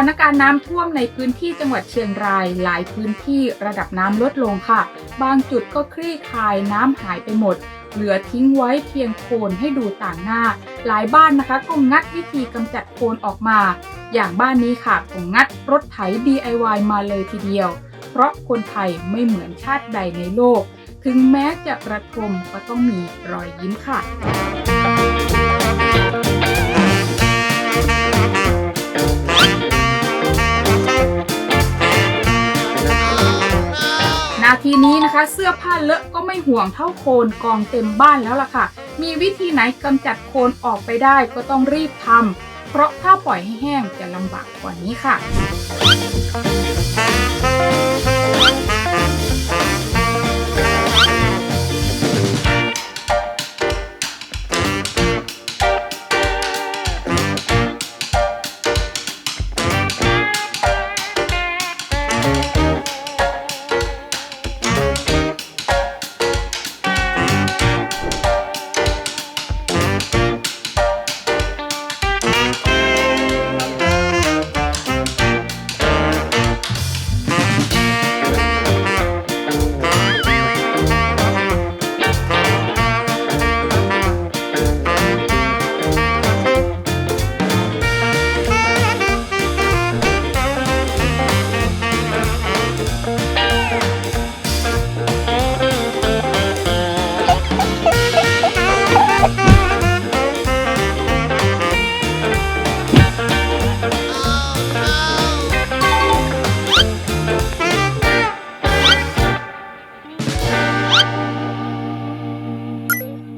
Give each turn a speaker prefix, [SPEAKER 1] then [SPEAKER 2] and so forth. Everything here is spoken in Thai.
[SPEAKER 1] านการณ์น้ำท่วมในพื้นที่จังหวัดเชียงราย หลายพื้นที่ระดับน้ำลดลงค่ะ บางจุดก็คลี่คลายน้ำหายไปหมด เหลือทิ้งไว้เพียงโคลนให้ดูต่างหน้า หลายบ้านนะคะก็งัดวิธีกำจัดโคลนออกมา อย่างบ้านนี้ค่ะก็งัดรถไถ DIY มาเลยทีเดียว เพราะคนไทยไม่เหมือนชาติใดในโลก ถึงแม้จะระทมก็ต้องมีรอยยิ้มค่ะีนี้นะคะเสื้อผ้าเลอะก็ไม่ห่วงเท่าโคลนกองเต็มบ้านแล้วล่ะค่ะ มีวิธีไหนกำจัดโคลนออกไปได้ก็ต้องรีบทำเพราะถ้าปล่อยให้แห้งจะลำบากกว่านี้ค่ะ